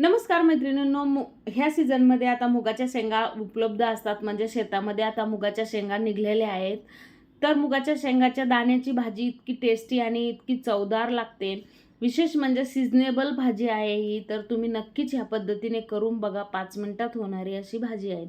नमस्कार मैत्रिणींनो मु ह्या सीझनमध्ये आता मुगाच्या शेंगा उपलब्ध असतात. म्हणजे शेतामध्ये आता मुगाच्या शेंगा निघलेल्या आहेत. तर मुगाच्या शेंगाच्या दाण्याची भाजी इतकी टेस्टी आणि इतकी चवदार लागते. विशेष म्हणजे सिजनेबल भाजी आहे ही. तर तुम्ही नक्कीच ह्या पद्धतीने करून बघा. पाच मिनटात होणारी अशी भाजी आहे.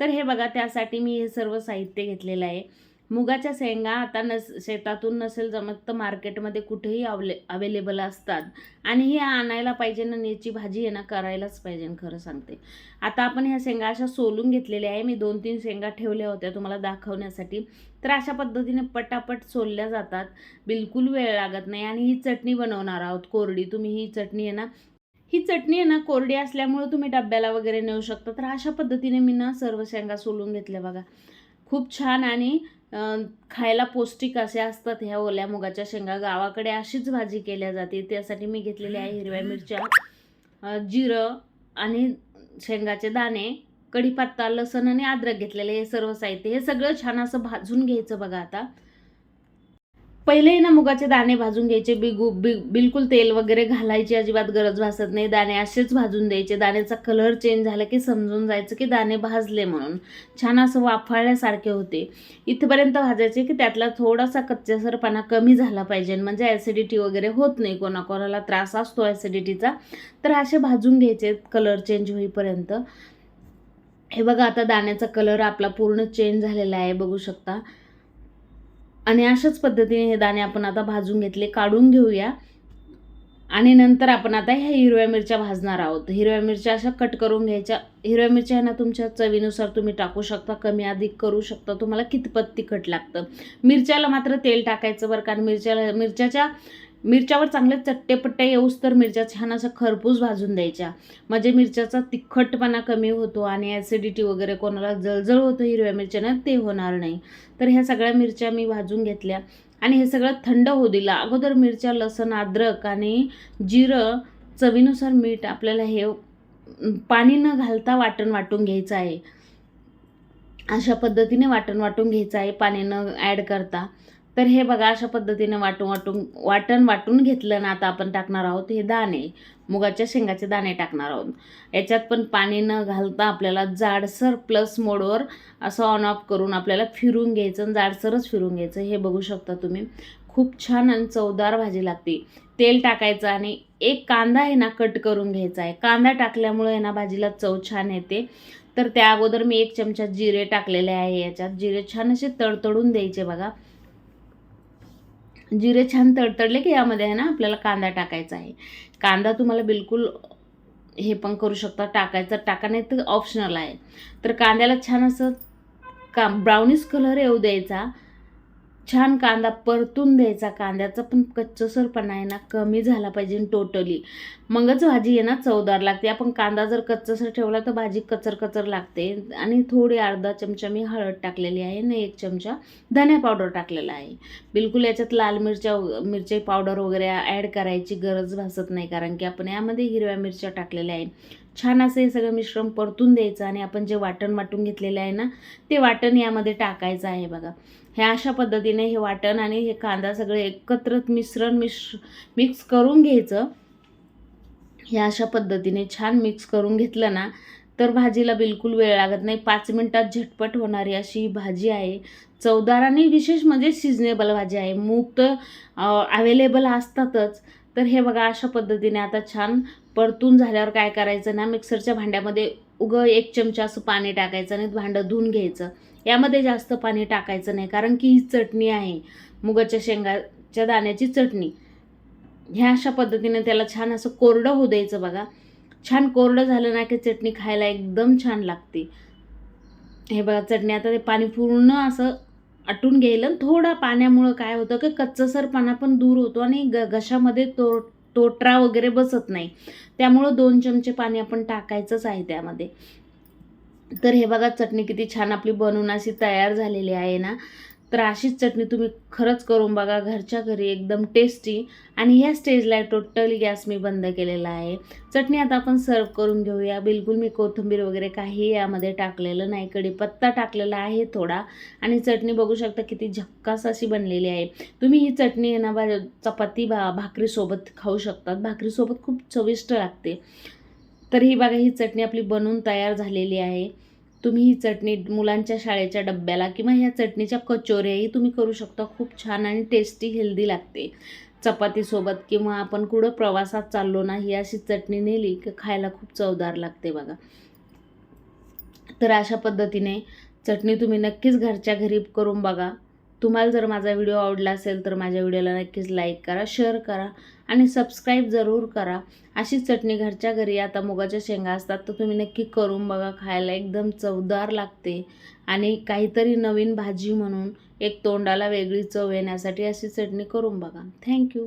तर हे बघा त्यासाठी मी हे सर्व साहित्य घेतलेलं आहे. मुगाच्या शेंगा आता नस शेतातून नसेल जमत तर मार्केटमध्ये कुठेही अवले अवेलेबल असतात. आणि हे आणायला पाहिजे ना याची भाजी आहे ना करायलाच पाहिजे खरं सांगते. आता आपण ह्या शेंगा अशा सोलून घेतलेल्या आहे. मी दोन तीन शेंगा ठेवल्या होत्या तुम्हाला दाखवण्यासाठी. तर अशा पद्धतीने पटापट सोलल्या जातात. बिलकुल वेळ लागत नाही. आणि ही चटणी बनवणार आहोत कोरडी. तुम्ही ही चटणी आहे ना ही चटणी आहे ना कोरडी असल्यामुळे तुम्ही डब्याला वगैरे नेऊ शकता. तर अशा पद्धतीने मी ना सर्व शेंगा सोलून घेतल्या बघा. खूप छान आणि खायला पौष्टिक असे असतात ह्या ओल्या मुगाच्या शेंगा. गावाकडे अशीच भाजी केल्या जाते. त्यासाठी मी घेतलेल्या आहे हिरव्या मिरच्या जिरं आणि शेंगाचे दाणे कढीपत्ता लसण आणि अद्रक घेतलेले हे सर्व साहित्य. हे सगळं छान असं भाजून घ्यायचं बघा आता. पहिलेही ना मुगाचे दाणे भाजून घ्यायचे बिगू बि बिलकुल तेल वगैरे घालायची अजिबात गरज भासत नाही. दाणे असेच भाजून द्यायचे. दाण्याचा कलर चेंज झाला की समजून जायचं की दाणे भाजले म्हणून. छान असं वाफाळल्यासारखे होते. इथपर्यंत भाजायचे की त्यातला थोडासा कच्च्यासरपणा कमी झाला पाहिजे. म्हणजे ॲसिडिटी वगैरे होत नाही. कोणाकोणाला त्रास असतो ॲसिडिटीचा तर असे भाजून घ्यायचे कलर चेंज होईपर्यंत. हे बघा आता दाण्याचा कलर आपला पूर्ण चेंज झालेला आहे. बघू शकता. आणि अशाच पद्धतीने हे दाणे आपण आता भाजून घेतले काढून घेऊया. आणि नंतर आपण आता ह्या हिरव्या मिरच्या भाजणार आहोत. हिरव्या मिरच्या अशा कट करून घ्यायच्या. हिरव्या मिरच्या आहे ना तुमच्या चवीनुसार तुम्ही टाकू शकता कमी अधिक करू शकता तुम्हाला कितपत तिखट लागतं. मिरच्याला मात्र तेल टाकायचं बरं कारण मिरच्याला मिरच्याच्या मिरच्यावर चांगले चट्टेपट्टे येऊस तर मिरच्या छान असं खरपूस भाजून द्यायच्या. म्हणजे मिरच्याचा तिखटपणा कमी होतो आणि ॲसिडिटी वगैरे कोणाला जळजळ होतं हिरव्या मिरच्यानं ते होणार नाही. तर ह्या सगळ्या मिरच्या मी भाजून घेतल्या. आणि हे सगळं थंड होऊ दिलं. अगोदर मिरच्या लसण अद्रक आणि जिरं चवीनुसार मीठ आपल्याला हे पाणी न घालता वाटण वाटून घ्यायचं आहे. अशा पद्धतीने वाटण वाटून घ्यायचं आहे पाणी न ॲड करता. तर हे बघा अशा पद्धतीने वाटून वाटून वाटण वाटून घेतलं ना आता आपण टाकणार आहोत हे दाणे. मुगाच्या शेंगाचे दाणे टाकणार आहोत. याच्यात पण पाणी न घालता आपल्याला जाडसर प्लस मोडवर असं ऑन ऑफ करून आपल्याला फिरून घ्यायचं आणि जाडसरच फिरून घ्यायचं. हे बघू शकता तुम्ही. खूप छान आणि चवदार भाजी लागते. तेल टाकायचं आणि एक कांदा आहे ना कट करून घ्यायचा आहे. कांदा टाकल्यामुळे आहे ना भाजीला चव छान येते. तर त्या अगोदर मी एक चमचा जिरे टाकलेले आहे याच्यात. जिरे छान असे तडतडून द्यायचे बघा. जिरे छान तडतडले की यामध्ये आहे ना आपल्याला कांदा टाकायचा आहे. कांदा तुम्हाला बिलकुल हे पण करू शकता टाकायचं. टाका नाही तर ऑप्शनल आहे. तर कांद्याला छान असं का ब्राउनिश कलर येऊ द्यायचा. छान कांदा परतून द्यायचा कांद्याचा पण कच्चसरपणा आहे ना कमी झाला पाहिजे टोटली. मगच भाजी आहे ना चवदार लागते. आपण कांदा जर कच्चसर ठेवला तर भाजी कचर कचर लागते. आणि थोडी अर्धा चमचा मी हळद टाकलेली आहे ना एक चमचा धन्या पावडर टाकलेला आहे. बिलकुल याच्यात लाल मिरच्या मिरची पावडर वगैरे ॲड करायची गरज भासत नाही कारण की आपण यामध्ये हिरव्या मिरच्या टाकलेल्या आहे छान असं हे सगळं मिश्रण परतून द्यायचं आणि आपण जे वाटण वाटून घेतलेलं आहे ना ते वाटण यामध्ये टाकायचं आहे बघा. हे अशा पद्धतीने हे वाटण आणि हे कांदा सगळे एकत्र मिश्रण मिश्र मिक्स करून घ्यायचं. हे अशा पद्धतीने छान मिक्स करून घेतलं ना तर भाजीला बिलकुल वेळ लागत नाही. पाच मिनटात झटपट होणारी अशी ही भाजी आहे. चवदार आणि विशेष म्हणजे सिजनेबल भाजी आहे. मूग तर अवेलेबल असतातच. तर हे बघा अशा पद्धतीने आता छान परतून झाल्यावर काय करायचं ना मिक्सरच्या भांड्यामध्ये उगं एक चमचा असं पाणी टाकायचं आणि भांडं धुवून घ्यायचं. यामध्ये जास्त पाणी टाकायचं नाही कारण की ही चटणी आहे मुगाच्या शेंगाच्या दाण्याची चटणी. ह्या अशा पद्धतीने त्याला छान असं कोरडं होऊ द्यायचं बघा. छान कोरडं झालं ना की चटणी खायला एकदम छान लागते. हे बघा चटणी आता ते पाणी पूर्ण असं आटून गेलं. आणि थोडा पाण्यामुळं काय होतं की कच्चसरपणा पण दूर होतो आणि ग घशामध्ये तो तोटरा वगैरे बसत नाही. त्यामुळं दोन चमचे पाणी आपण टाकायचंच आहे त्यामध्ये. तर हे बघा चटणी किती छान आपली बनवून अशी तयार झालेली आहे ना. तर अशीच चटणी तुम्ही खरंच करून बघा घरच्या घरी एकदम टेस्टी आणि ह्या स्टेजला टोटली गॅस मी बंद केलेला आहे. चटणी आता आपण सर्व करून घेऊया. बिलकुल मी कोथिंबीर वगैरे काही यामध्ये टाकलेलं नाही. कढीपत्ता टाकलेला आहे थोडा. आणि चटणी बघू शकता किती झक्कास अशी बनलेली आहे. तुम्ही ही चटणी आहे ना बा चपाती भा भाकरीसोबत खाऊ शकतात. भाकरीसोबत खूप चविष्ट लागते. तर ही बघा ही चटणी आपली बनवून तयार झालेली आहे. तुम्ही ही चटणी मुलांच्या शाळेच्या डब्याला किंवा ह्या चटणीच्या कचोऱ्याही तुम्ही करू शकता. खूप छान आणि टेस्टी हेल्दी लागते. चपातीसोबत किंवा आपण कुठं प्रवासात चाललो ना ही अशी चटणी नेली की खायला खूप चवदार लागते बघा. तर अशा पद्धतीने चटणी तुम्ही नक्कीच घरच्या घरी करून बघा. तुम्हाला जर माझा व्हिडिओ आवडला असेल तर माझ्या व्हिडिओला नक्कीच लाईक करा शेअर करा आणि सबस्क्राईब जरूर करा. अशी चटणी घरच्या घरी आता मुगाच्या शेंगा असतात तर तुम्ही नक्की करून बघा खायला एकदम चवदार लागते. आणि काहीतरी नवीन भाजी म्हणून एक तोंडाला वेगळी चव येण्यासाठी अशी चटणी करून बघा. थँक्यू